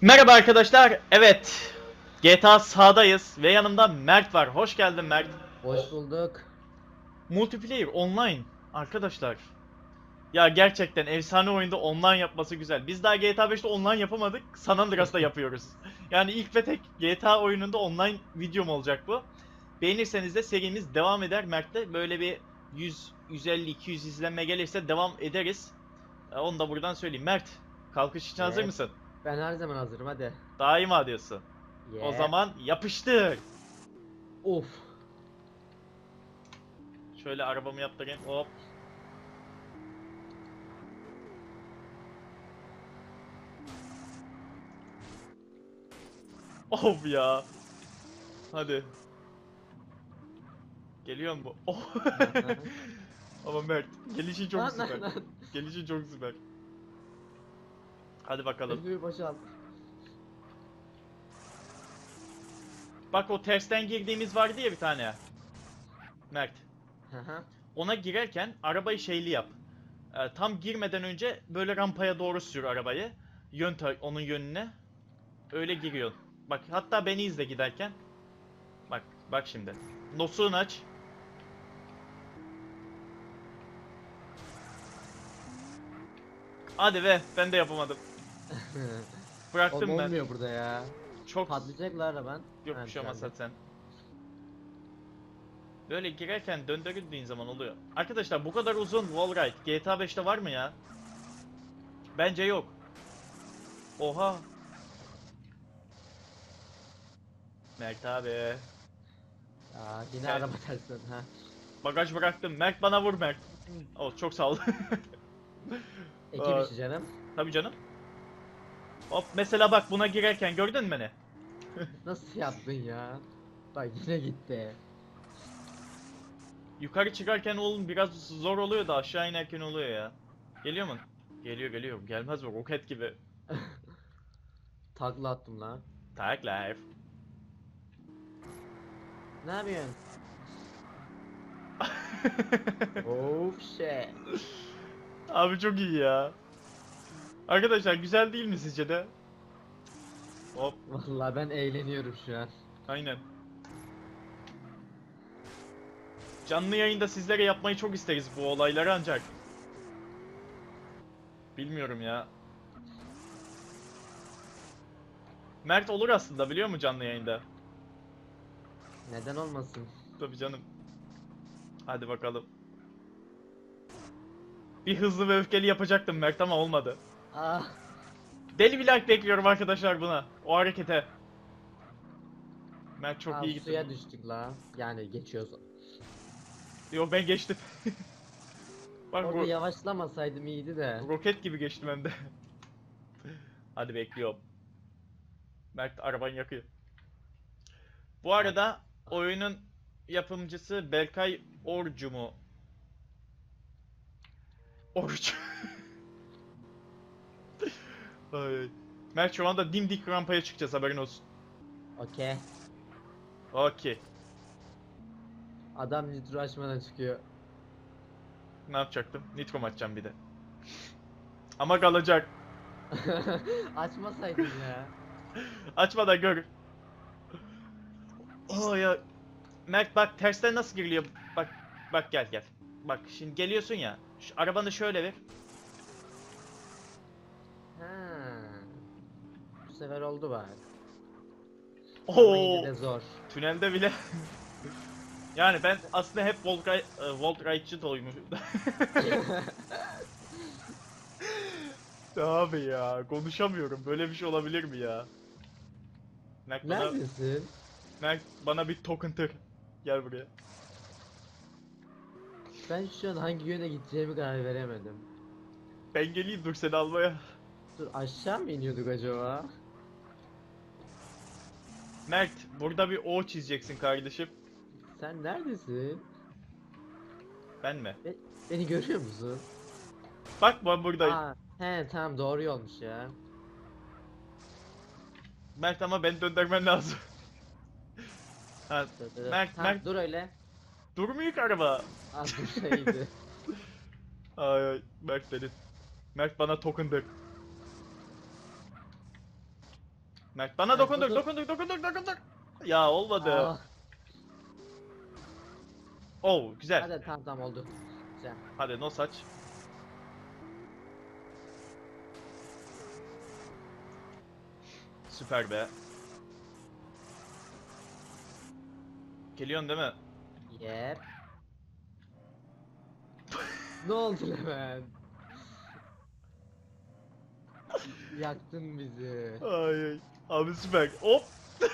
Merhaba arkadaşlar. Evet. GTA sağdayız ve yanımda Mert var. Hoş geldin Mert. Hoş bulduk. Multiplayer online arkadaşlar. Ya gerçekten efsane oyunda online yapması güzel. Biz daha GTA 5'te online yapamadık. San Andreas'ta yapıyoruz. Yani ilk ve tek GTA oyununda online videom olacak bu. Beğenirseniz de serimiz devam eder Mert'le. Böyle bir 100 150 200 izlenme gelirse devam ederiz. Ee, Onu da buradan söyleyeyim. Mert, kalkış için hazır Evet. mısın? Ben her zaman hazırım hadi. Daima diyorsun. O Yeah. zaman yapıştır. Of. Şöyle arabamı yaptırayım. Hop. Of ya. Hadi. Geliyor mu? Oh. Ama Mert, gelişi çok süper. Gelişi çok süper. Hadi bakalım. Özgür boşalt. Bak o tersten girdiğimiz vardı ya bir tane. Mert. Ona girerken arabayı şeyli yap. Ee, tam girmeden önce böyle rampaya doğru sür arabayı. Yön onun yönüne. Öyle giriyorsun. Bak hatta beni izle giderken. Bak bak şimdi. Nosuğunu aç. Hadi be ben de yapamadım. Bıraktım Oğlum ben. olmuyor burada ya. Çok Patlayacaklar araban. Yok Ha, bir şey olmaz geldi. sen. Böyle girerken döndürüldüğün zaman oluyor. Arkadaşlar bu kadar uzun wall ride GTA 5'te var mı ya? Bence yok. Oha. Mert abi. Aa, yine Evet. araba tersten ha. Bagaj bıraktım. Mert bana vur Mert. Oh çok sağ ol. Ekip Aa. işi canım. Tabii canım. Hop mesela bak buna girerken gördün mü beni? Nasıl yaptın ya? Bak yine gitti. Yukarı çıkarken oğlum biraz zor oluyor da aşağı inerken oluyor ya. Geliyor mu? Geliyor geliyor. Gelmez mi? Roket gibi. Takla attım lan. Life. Ne yapıyorsun? of shit. Abi çok iyi ya. Arkadaşlar güzel değil mi sizce de? Hop Vallahi ben eğleniyorum şu an. aynen. Canlı yayında sizlere yapmayı çok isteriz bu olayları ancak. Bilmiyorum ya. Mert olur aslında biliyor musun canlı yayında? Neden olmasın? Tabii canım. Hadi bakalım. Bir hızlı ve öfkeli yapacaktım Mert ama olmadı. Ah. Deli bir like bekliyorum arkadaşlar buna. O harekete. Mert çok Aa, iyi gitti. Suya düştük la. Yani geçiyoruz. Yok ben geçtim. Bak ro- yavaşlamasaydım iyiydi de. roket gibi geçtim hem de. Hadi bekliyorum. Mert arabanı yakıyor. Bu arada oyunun yapımcısı Berkay Orcu mu? Orcu. Ay. Mert şu anda dimdik rampaya çıkacağız haberin olsun. Okey. Okey. Adam nitro açmadan çıkıyor. Ne yapacaktım? Nitro mu açacağım bir de. Ama kalacak. Açmasaydın ya. Açma da gör. Oh ya. Mert bak tersten nasıl giriliyor? Bak bak gel gel. Bak şimdi geliyorsun ya. Şu arabanı şöyle ver. Ha. Bu sefer oldu bak. Ama yine Oo. de zor. Tünelde bile. yani ben aslında hep Volt, Ri- e, Volt Ride'çı doymuş. Abi ya konuşamıyorum. Böyle bir şey olabilir mi ya? Mert bana, Neredesin? Mert bana bir token tır. Gel buraya. Ben şu an hangi yöne gideceğimi karar veremedim. Ben geleyim dur seni almaya. Dur aşağı mı iniyorduk acaba? Mert burada bir O çizeceksin kardeşim. Sen neredesin? Ben mi? Be- beni görüyor musun? Bak ben buradayım. Aa, he tamam doğru yolmuş ya. Mert ama beni döndürmen lazım. ha, Dur, dur, dur. Mert, Tamam, Mert. dur öyle. durmuyor ki araba. Az dur şeydi. Ay ay Mert dedi. Mert bana token dır. Mert bana Ben dokundur, dokun- dokundur, dokundur, dokundur. Ya olmadı. Ah, Oh, güzel. hadi tamam tamam oldu. Güzel. Hadi no saç. Süper be. Geliyorsun değil mi? Yep. ne oldu Levent? Yaktın bizi. Ay ay. Abi süper. Hop.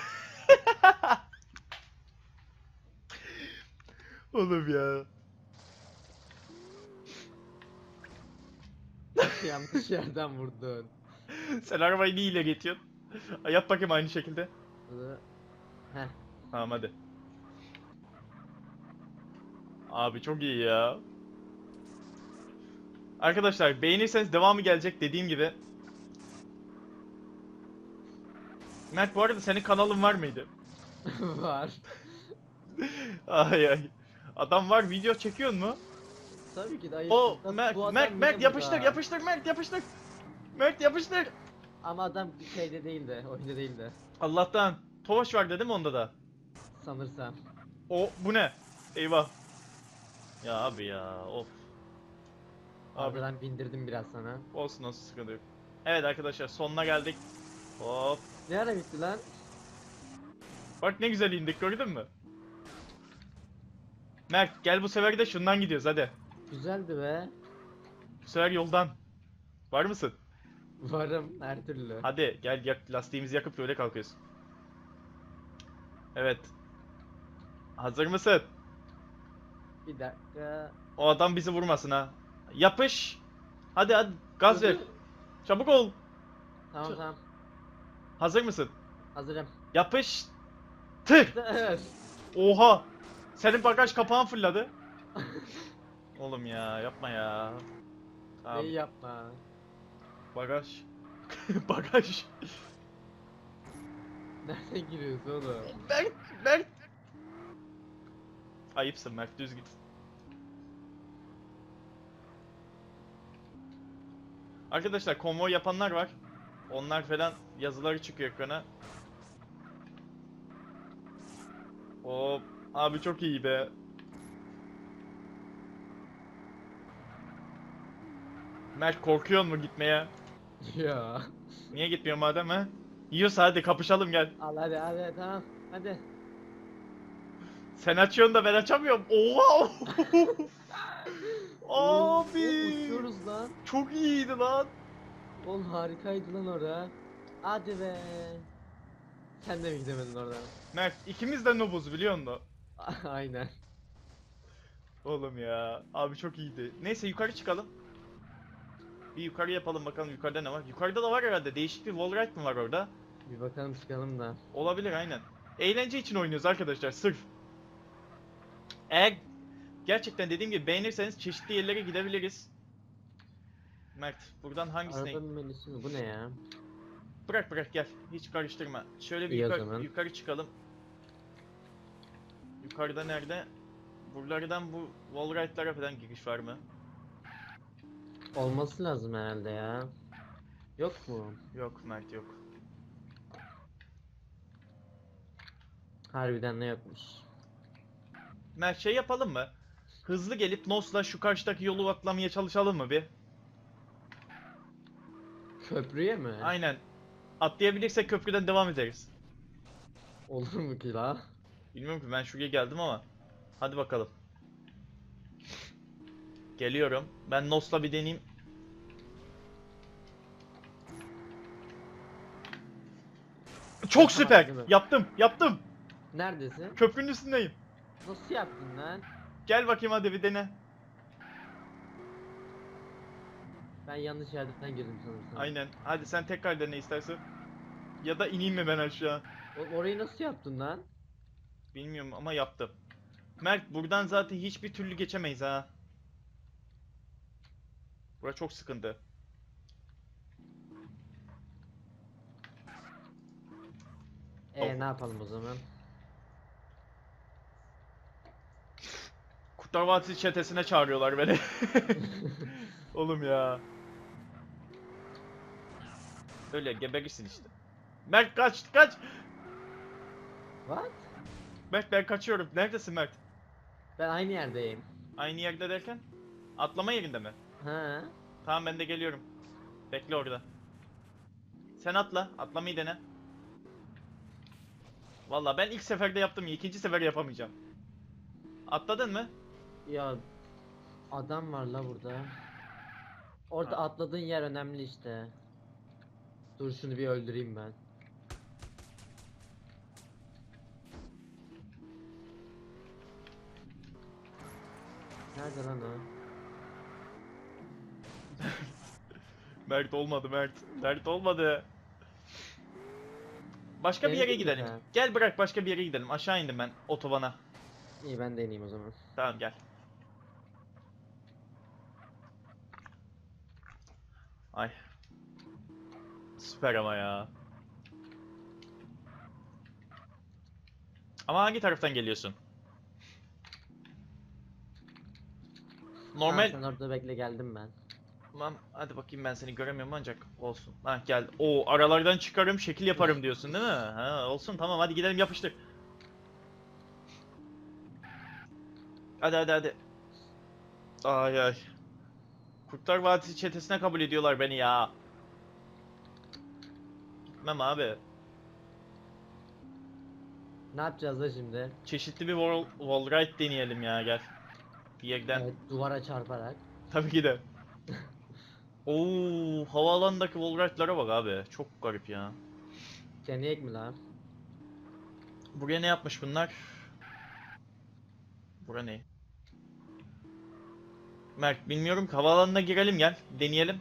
Oğlum ya. Yanlış yerden vurdun. Sen arabayı niye ile geçiyorsun? Ay, Yap bakayım aynı şekilde. Heh. Tamam hadi. Abi çok iyi ya. Arkadaşlar beğenirseniz devamı gelecek dediğim gibi. Mert bu arada senin kanalın var mıydı? Var. ay ay. Adam var video çekiyor mu? Tabii ki dayı. O Nasıl- Mert bu adam Mert Mert yapıştır burada? yapıştır Mert yapıştır. Mert yapıştır. Ama adam şeyde değildi, oyunda değildi. Allah'tan Tovaş var değil mi onda da? Sanırsam. O bu ne? Eyvah. Ya abi ya of. Abi Abi. bindirdim biraz sana. olsun olsun sıkıntı yok. Evet arkadaşlar sonuna geldik. Hop. Ne ara bitti lan? Bak ne güzel indik gördün mü? Mert gel bu sefer de şundan gidiyoruz hadi. Güzeldi be. Bu sefer yoldan. Var mısın? Varım her türlü. Hadi gel yak, lastiğimizi yakıp böyle kalkıyoruz. Evet. Hazır mısın? Bir dakika. O adam bizi vurmasın ha. Yapış. Hadi hadi gaz ver. Çabuk ol. Tamam Ç- tamam. Hazır mısın? Hazırım. Yapış. Tık. Evet. Oha. Senin bagaj kapağın fırladı. Oğlum ya yapma ya. Tamam. Neyi yapma. Bagaj. bagaj. Nereden giriyorsun oğlum? Mert, Mert. Ayıpsın Mert düz git. Arkadaşlar konvoy yapanlar var. Onlar falan yazıları çıkıyor ekrana. O abi çok iyi be. Mert korkuyor mu gitmeye? ya. Niye gitmiyor madem ha? Yiyorsa hadi kapışalım gel. Al hadi hadi tamam. Hadi. Sen açıyorsun da ben açamıyorum. Oha! Abi! Uçuyoruz lan. Çok iyiydi lan. Oğlum harikaydı lan ora. Hadi be. Sen de mi gidemedin oradan? Mert ikimiz de nobuz biliyor musun? Aynen. Oğlum ya. Abi çok iyiydi. Neyse yukarı çıkalım. Bir yukarı yapalım bakalım yukarıda ne var. Yukarıda da var herhalde. Değişik bir wallride mı var orada? Bir bakalım çıkalım da. Olabilir aynen. Eğlence için oynuyoruz arkadaşlar sırf. Eğer gerçekten dediğim gibi beğenirseniz çeşitli yerlere gidebiliriz. Mert buradan hangisine... Arabanın menüsü mü? Bu ne ya? Bırak bırak gel. Hiç karıştırma. Şöyle bir İyi o yukarı, zaman. yukarı çıkalım. Yukarıda nerede? Buralardan bu wallride'lara falan giriş var mı? Olması lazım herhalde ya. Yok mu? Yok Mert yok. Harbiden ne yokmuş. Mert şey yapalım mı? Hızlı gelip Nos'la şu karşıdaki yolu atlamaya çalışalım mı bir? Köprüye mi? Aynen. Atlayabilirsek köprüden devam ederiz. Olur mu ki la? Bilmiyorum ki ben şuraya geldim ama. Hadi bakalım. Geliyorum. Ben Nos'la bir deneyeyim. Çok süper. Yaptım, yaptım. Neredesin? Köprünün üstündeyim. Nasıl yaptın lan? Gel bakayım hadi bir dene. Ben yanlış yerden girdim sanırsam. Aynen. Hadi sen tekrar dene istersen. Ya da ineyim mi ben aşağı? O- orayı nasıl yaptın lan? Bilmiyorum ama yaptım. Mert buradan zaten hiçbir türlü geçemeyiz ha. Bura çok sıkıntı. E Oh. ne yapalım o zaman? Kurtlar Vadisi çetesine çağırıyorlar beni. Oğlum ya. Öyle geberirsin işte. Mert kaç kaç. What? Mert ben kaçıyorum. Neredesin Mert? Ben aynı yerdeyim. Aynı yerde derken? Atlama yerinde mi? Ha? Tamam ben de geliyorum. Bekle orada. Sen atla. Atlamayı dene. Valla ben ilk seferde yaptım. ikinci sefer yapamayacağım. Atladın mı? Ya adam var la burada. Orada atladığın yer önemli işte. Dur şunu bir öldüreyim ben. Nerede lan o? Mert olmadı Mert. Mert olmadı. Başka bir yere gidelim. ha? Gel bırak başka bir yere gidelim. Aşağı indim ben otobana. İyi ben de ineyim o zaman. Tamam gel. Ay. Süper ama ya. Ama hangi taraftan geliyorsun? Normal... Tamam, sen orada bekle geldim ben. Lan hadi bakayım ben seni göremiyorum ancak olsun. Ha gel. O aralardan çıkarım şekil yaparım diyorsun değil mi? Ha olsun tamam hadi gidelim yapıştır. Hadi hadi hadi. Ay ay. Kurtlar Vadisi çetesine kabul ediyorlar beni ya. Gitmem abi. Ne yapacağız da şimdi? Çeşitli bir wall, wall ride deneyelim ya gel. Bir yerden. Evet, duvara çarparak. Tabii ki de. Oo, havaalanındaki wall ride'lara bak abi. Çok garip ya. Deneyek mi lan? Buraya ne yapmış bunlar? Bura ne? Mert bilmiyorum ki havaalanına girelim gel. Deneyelim.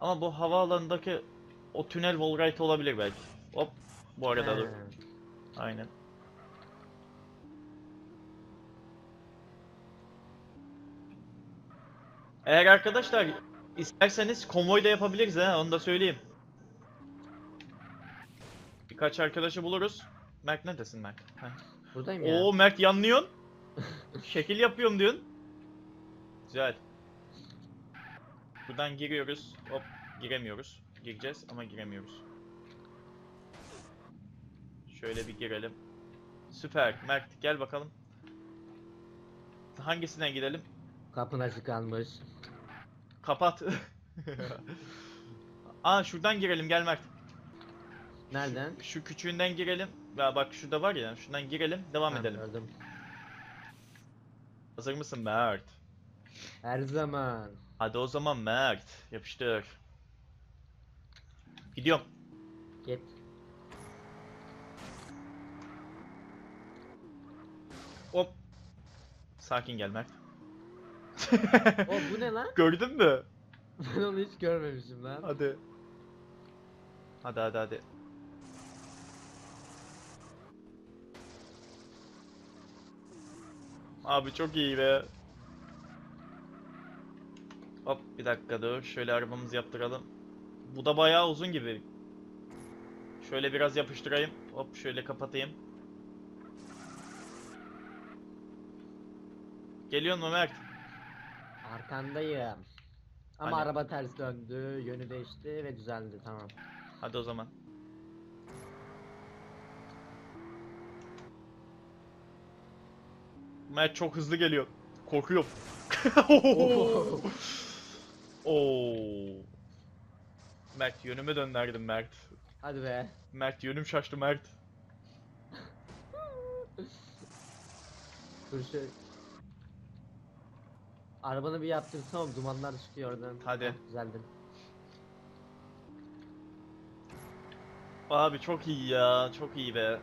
Ama bu havaalanındaki o tünel wallride olabilir belki. Hop. Bu arada dur. He. Aynen. Eğer arkadaşlar isterseniz konvoy da yapabiliriz ha onu da söyleyeyim. Birkaç arkadaşı buluruz. Mert neredesin Mert? Heh. Buradayım ya. Oo Mert yanlıyorsun. Şekil yapıyorum diyorsun. Güzel. Buradan giriyoruz. Hop giremiyoruz. Gireceğiz ama giremiyoruz. Şöyle bir girelim. Süper. Mert gel bakalım. Hangisinden gidelim? Kapın açık kalmış. Kapat. Aa şuradan girelim gel Mert. Nereden? Şu küçüğünden girelim. Ya bak şurada var ya şundan girelim devam Ha, edelim. Gördüm. Hazır mısın Mert? Her zaman. Hadi o zaman Mert yapıştır. Gidiyorum. Git. Hop. Sakin gel Mert. O bu ne lan? Gördün mü? Ben onu hiç görmemişim lan. Hadi. Hadi hadi hadi. Abi çok iyi be. Hop bir dakika dur. Şöyle arabamızı yaptıralım. Bu da bayağı uzun gibi. Şöyle biraz yapıştırayım. Hop şöyle kapatayım. Geliyor mu Mert? Arkandayım. Ama Hani? araba ters döndü, yönü değişti ve düzeldi tamam. Hadi o zaman. Mert çok hızlı geliyor. Korkuyorum. Oo. Mert yönümü döndürdüm Mert. Hadi be. Mert yönüm şaştı Mert. Dur şu... Arabanı bir yaptırsam dumanlar çıkıyor oradan. Hadi. Heh, düzeldi. Abi çok iyi ya, çok iyi be.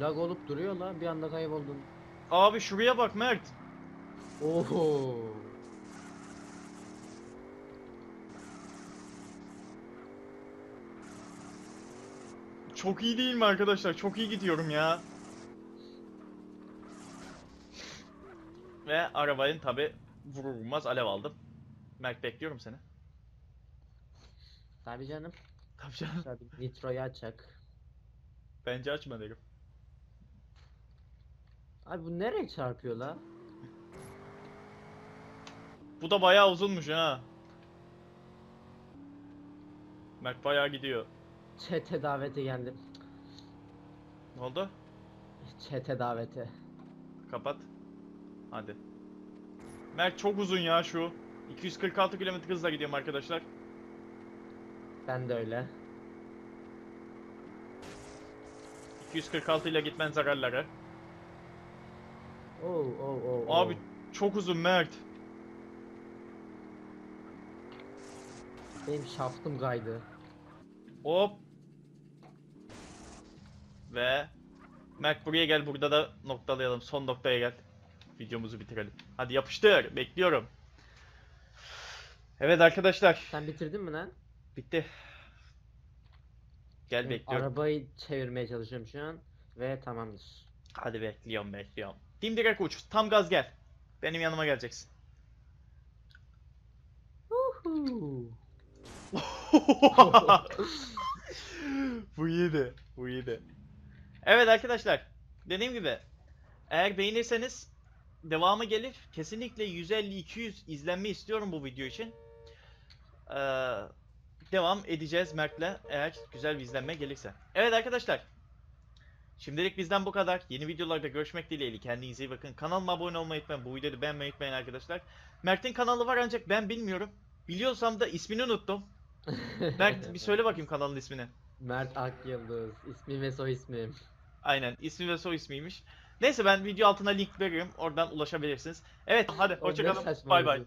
Lag olup duruyor lan bir anda kayboldun. Abi şuraya bak Mert. Oho. Çok iyi değil mi arkadaşlar? Çok iyi gidiyorum ya. Ve arabanın tabi vurur vurmaz alev aldım. Mert bekliyorum seni. Tabii canım. Tabii canım. Bir nitroyu açak. Bence açma derim. Abi bu nereye çarpıyor la? Bu da bayağı uzunmuş ha. Mert bayağı gidiyor. Çete davete geldim. Ne oldu? Çete davete. Kapat. Hadi. Mert çok uzun ya şu. 246 km hızla gidiyorum arkadaşlar. Ben de öyle. 246 ile gitmen zararları. Oo oo oo. oo. Abi çok uzun Mert. Benim şaftım kaydı. Hop. Ve Mert buraya gel burada da noktalayalım. Son noktaya gel. Videomuzu bitirelim. Hadi yapıştır. Bekliyorum. Evet arkadaşlar. Sen bitirdin mi lan? Bitti. Gel bekliyorum. Arabayı çevirmeye çalışıyorum şu an. Ve tamamdır. Hadi bekliyorum bekliyorum. Dimdirek uç. Tam gaz gel. Benim yanıma geleceksin. Bu iyiydi. Bu iyiydi. Evet arkadaşlar. Dediğim gibi eğer beğenirseniz devamı gelir. Kesinlikle 150-200 izlenme istiyorum bu video için. Ee, devam edeceğiz Mert'le eğer güzel bir izlenme gelirse. Evet arkadaşlar. Şimdilik bizden bu kadar. Yeni videolarda görüşmek dileğiyle. Kendinize iyi bakın. Kanalıma abone olmayı unutmayın. Bu videoyu beğenmeyi unutmayın arkadaşlar. Mert'in kanalı var ancak ben bilmiyorum. Biliyorsam da ismini unuttum. Mert bir söyle bakayım kanalın ismini. Mert Akyıldız. İsmim ve soy ismim. Aynen ismi ve soy ismiymiş. Neyse ben video altına link veriyorum. Oradan ulaşabilirsiniz. Evet hadi hoşçakalın. Bay bay.